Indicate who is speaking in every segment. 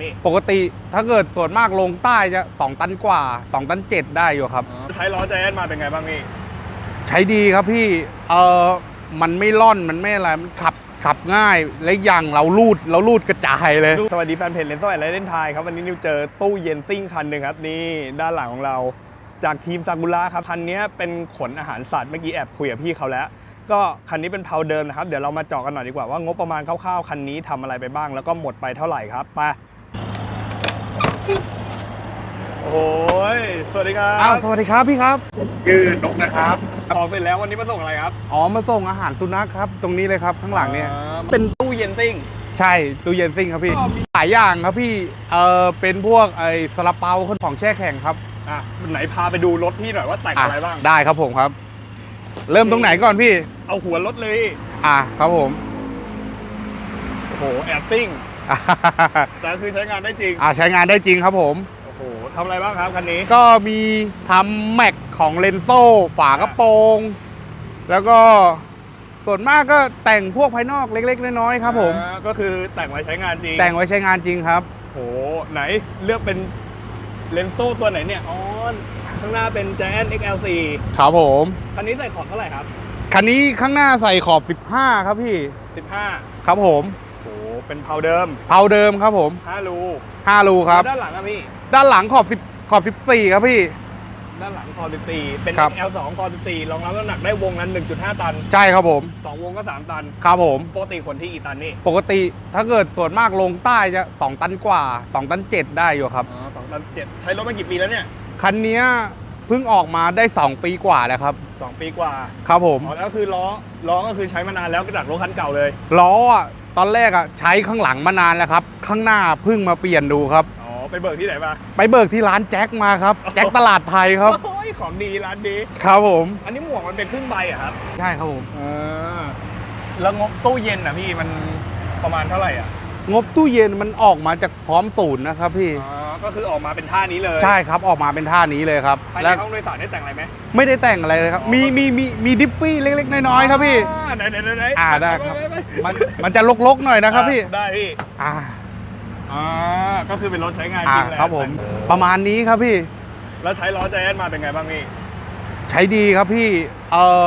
Speaker 1: นี่
Speaker 2: ปกติถ้าเกิดส่วนมากลงใต้จะ 2 ตันกว่า 2 ตัน 7 ได้อยู่ครับ
Speaker 1: ใช้ล้อใจแอนมาเป็นไงบ้างพี่
Speaker 2: ใช้ดีครับพี่เออมันไม่ล่อนมันไม่อะไรมันขับขับง่ายและอยังเราลูดเราลูดกระจายเลย
Speaker 1: สวัสดีแฟนเพจเลนโซ่แอนด์เลนไทยครับ วันนี้นิวเจอตู้เย็นซิ่งคันหนึ่งครับ นี่ด้านหลังของเราจากทีมซากุระครับคันนี้เป็นขนอาหารสัตว์เมื่อกี้แอบคุยกับพี่เขาแล้วก็คันนี้เป็นเพาเดิมนะครับ เดี๋ยวเรามาเจาะกันหน่อยดีกว่าว่างบประมาณคร่าวๆ คันนี้ทำอะไรไปบ้างแล้วก็หมดไปเท่าไหร่ครับไป โอ้ยสวัสดีครั
Speaker 2: อ้าว
Speaker 1: บ
Speaker 2: สวัสดีครับพี่ครับ
Speaker 1: คือนกนะครับของเสร็จแล้ววันนี้มาส่งอะไรครับ
Speaker 2: อ๋อมาส่งอาหารสุนัขครับ ตรงนี้เลยครับข้างหลังเนี่ย
Speaker 1: อ่าเป็นตู้เย็นซิ่ง
Speaker 2: ใช่ตู้เย็นซิ่งครับพี่หลายอย่างครับพี่เออเป็นพวกไอ้ซาลาเปาของแช่แข็งครับ
Speaker 1: อะไหนพาไปดูรถพี่หน่อยว่าแต่งอะไรบ้าง
Speaker 2: ได้ครับผมครับ เริ่มตรงไหนก่อนพี่
Speaker 1: เอาหัวรถเลย
Speaker 2: อะครับผม
Speaker 1: โอ้โหแอบซิ่ง แต่คือใช้งานได้จริง
Speaker 2: อ่าใช้งานได้จริงครับผม
Speaker 1: โอ้โหทำอะไรบ้างครับคันนี้
Speaker 2: ก็มีทำแม็กของเลนโซ่ ฝากระโปรง แล้วก็ส่วนมากก็แต่งพวกภายนอกเล็ก ๆ น้อยๆครับผม
Speaker 1: อ่าก็คือแต่งไว้ใช้งานจริง
Speaker 2: แต่งไว้ใช้งานจริงครับ
Speaker 1: โอ้โหไหนเลือกเป็นเลนโซ่ตัวไหนเนี่ยอ๋อข้างหน้าเป็น Giant XL4
Speaker 2: ครับผม
Speaker 1: คันนี้ใส่ขอบเท่าไหร่ครับ
Speaker 2: คันนี้ข้างหน้าใส่ขอบ 15 ครับพี่
Speaker 1: 15
Speaker 2: ครับผม
Speaker 1: โอ้โห เป็นเพาเดิม
Speaker 2: เผาเดิมครับผม
Speaker 1: 5รู
Speaker 2: 5รูครับ
Speaker 1: แล้วด้านหลังอะพี่
Speaker 2: ด้านหลังขอบ10ขอบ 14 ครับพี่
Speaker 1: ด้านหลังคอ14 เป็น
Speaker 2: ครับ
Speaker 1: XL2 คอ14รองรับน้ำหนักได้วงนั้น 1.5 ตัน
Speaker 2: ใช่ครับผม
Speaker 1: 2 วงก็ 3 ตัน
Speaker 2: ครับผม
Speaker 1: ปกติคนที่อีตันนี่
Speaker 2: ปกติถ้าเกิดส่วนมากลงใต้จะ 2 ตันกว่า 2 ตัน 7 ได้อยู่ครับ
Speaker 1: อ๋อสองตันเจ็ดใช้รถมากี่ปีแล้วเนี่ย
Speaker 2: คันเนี้ยเพิ่งออกมาได้ 2 ปีกว่าแล้วครับ
Speaker 1: สองปีกว่า
Speaker 2: ครับผม
Speaker 1: อ๋อแล้วคือล้อล้อก็คือใช้มานานแล้วก็จากรถคันเก่าเลย
Speaker 2: ล้ออะ ตอนแรกอะใช้ข้างหลังมานานแล้วครับ ข้างหน้าเพิ่งมาเปลี่ยนดูครับ
Speaker 1: อ๋อ ไปเบิกที่ไหนมา
Speaker 2: ไปเบิกที่ร้านแจ็คมาครับ แจ็คตลาดไทยครับ
Speaker 1: โอ้ยของดีร้านดี
Speaker 2: ครับผม
Speaker 1: อันนี้หมวกมันเป็นครึ่งใบอะครับ
Speaker 2: ใช่ครับผม
Speaker 1: อ่าแล้วงบตู้เย็นอะพี่มันประมาณเท่าไหร่อะ
Speaker 2: งบตู้เย็นมันออกมาจากพร้อมศูนย์นะครับพี่
Speaker 1: อ๋อ ก็คือออกมาเป็นท่านี้เลย
Speaker 2: ใช่ครับออกมาเป็นท่านี้เลยครับ
Speaker 1: ภายใน
Speaker 2: และ
Speaker 1: ห้องโดยสารได้แต่งอะไรไหม
Speaker 2: ไม่ได้แต่งอะไรเลยครับ
Speaker 1: อ๋อ
Speaker 2: มีมีมีมีดิฟฟี่เล็ก ๆ น้อยๆครับพี่
Speaker 1: อ่าไหนไหนไหนไหน
Speaker 2: อ่าได้ครับ
Speaker 1: ปปไป
Speaker 2: มันมันจะลกๆหน่อยนะครับพี่
Speaker 1: ได้พี่
Speaker 2: อ่า
Speaker 1: อ่าก็คือเป็นรถใช้งานจ
Speaker 2: อ่า
Speaker 1: ริงแหละ
Speaker 2: ครับผม ประมาณนี้ครับพี่
Speaker 1: แล้วใช้ล้อใจแอนมาเป็นไงบ้างพี่
Speaker 2: ใช้ดีครับพี่ เออ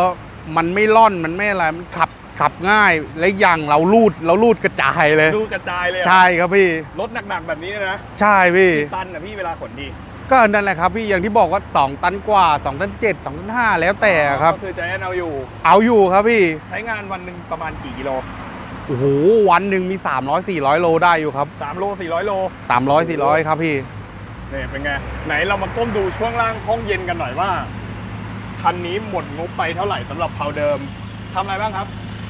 Speaker 2: มันไม่ล่อน มันไม่อะไร มันขับ ขับง่ายและอยังเราลูดเราลูดกระจายเลย
Speaker 1: ดูกระจายเลยอะ
Speaker 2: ใช่ครับพี่
Speaker 1: รถหนักๆแบบนี้นะ
Speaker 2: ใช่พี่
Speaker 1: กี่ตันอะพี่เวลาขนดี
Speaker 2: ก็นั่นแหละครับพี่อย่างที่บอกว่า 2 ตันกว่า 2 ตัน 7 2 ตัน 5 แล้วแต่ครับ
Speaker 1: ก็คือใจแอนเอาอยู่
Speaker 2: เอาอยู่ครับพี่
Speaker 1: ใช้งานวันหนึ่งประมาณกี่กิโล
Speaker 2: โอ้โหวันหนึ่งมี 300 400 โลได้อยู่ครับ
Speaker 1: 3 โล 400 โล
Speaker 2: 300 400 ครับพี่
Speaker 1: เนี่ยเป็นไง ไหนเรามาก้มดูช่วงล่างห้องเย็นกันหน่อยว่า คันนี้หมดงบไปเท่าไหร่สำหรับเพาเดิมทำอะไรบ้างครับ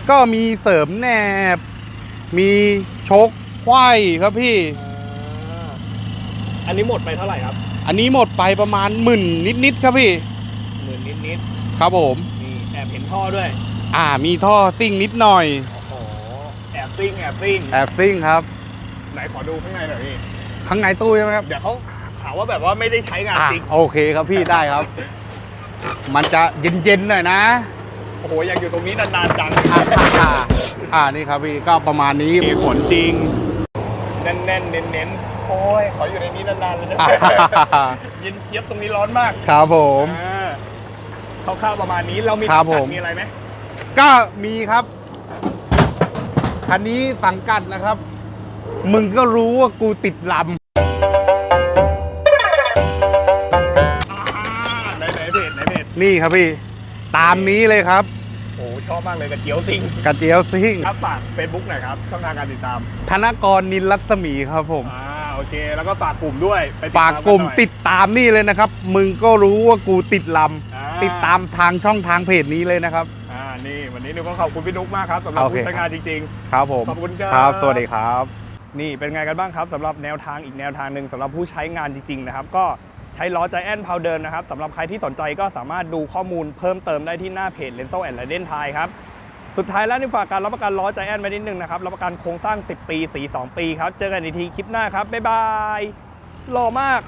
Speaker 2: ก็มีเสริมแหนบ มีชกไขว้ครับพี่
Speaker 1: อันนี้หมดไปเท่าไหร่ครับ
Speaker 2: อันนี้หมดไปประมาณหมื่นนิดๆครับพี่
Speaker 1: หมื่นนิด
Speaker 2: ครับผม
Speaker 1: ๆนี่แอบเห็นท่อด้วย
Speaker 2: อ่ามีท่อซิ่งนิดหน่อย
Speaker 1: โอ้โหแอบซิ่งแอบซิ่ง
Speaker 2: แอบซิ่งครับ
Speaker 1: ไหนขอดูข้างในหน่อยพี่
Speaker 2: ข้างในตู้ใช่ไหมครับ
Speaker 1: เดี๋ยวเขาหาว่าแบบว่าไม่ได้ใช้งาน
Speaker 2: อ่า
Speaker 1: จริง
Speaker 2: โอเคครับพี่ได้ครับ มันจะเย็นๆหน่อยนะ
Speaker 1: โอ้โหอยากอยู่ตรงนี้นานๆจัง
Speaker 2: อ่าอ่าอ่านี่ครับพี่ก็ประมาณนี้
Speaker 1: มีฝนจริง แน่นๆ เน้นๆ โอ้ย ขออยู่ในนี้นานๆเลยนะ
Speaker 2: อ่า
Speaker 1: เย็นเจี๊ยบตรงนี้ร้อนมาก
Speaker 2: ครับผม
Speaker 1: อ่าคร่าวๆประมาณนี้เรามี
Speaker 2: ครับ
Speaker 1: สังกัด
Speaker 2: ผม
Speaker 1: มีอะไรไหม
Speaker 2: ก็มีครับ คันนี้สังกัดนะครับ มึงก็รู้ว่ากูติดล
Speaker 1: อ่าไหนไหนเพจไหนเพจำ
Speaker 2: นี่ครับพี่ ตามนี้เลยครับ
Speaker 1: โอ้ชอบมากเลยกระเจียวซิง
Speaker 2: กระเจียวซิ่ง
Speaker 1: ครับฝาก Facebook หน่อยครับช่องทางการติดตาม
Speaker 2: ธนกรนินรัศมีครับผม
Speaker 1: อ่าโอเค แล้วก็ฝากกลุ่มด้วยไป
Speaker 2: ฝากกลุ่ม
Speaker 1: นหน่อย
Speaker 2: ติดตามนี่เลยนะครับ มึงก็รู้ว่ากูติดล
Speaker 1: อ่าำ
Speaker 2: ติดตามทางช่องทางเพจนี้เลยนะครับ
Speaker 1: อ่านี่วันนี้หนูก็ขอบคุณพี่นุ๊กมากครับสำหรับ
Speaker 2: โอเค
Speaker 1: ผู้ใช้งานจริง
Speaker 2: ครับผม
Speaker 1: ขอบคุณครับ
Speaker 2: ครับ สวัสดีครับ
Speaker 1: ๆ นี่เป็นไงกันบ้างครับสำหรับแนวทางอีกแนวทางหนึ่งสำหรับผู้ใช้งานจริงๆนะครับ ก็ ใช้ล้อใจแอนพาวเดิมนะครับสำหรับใครที่สนใจก็สามารถดูข้อมูลเพิ่มเติมได้ที่หน้าเพจ l e n s o and r i d e n t h a i ครับสุดท้ายแล้วนี่ฝากการรับประกันล้อใจแอนไว้นิดนึงนะครับรับประกันโครงสร้าง 10 ปี สี 2 ปีครับ เจอกันอีกทีคลิปหน้าครับบ๊ายบายหล่อมาก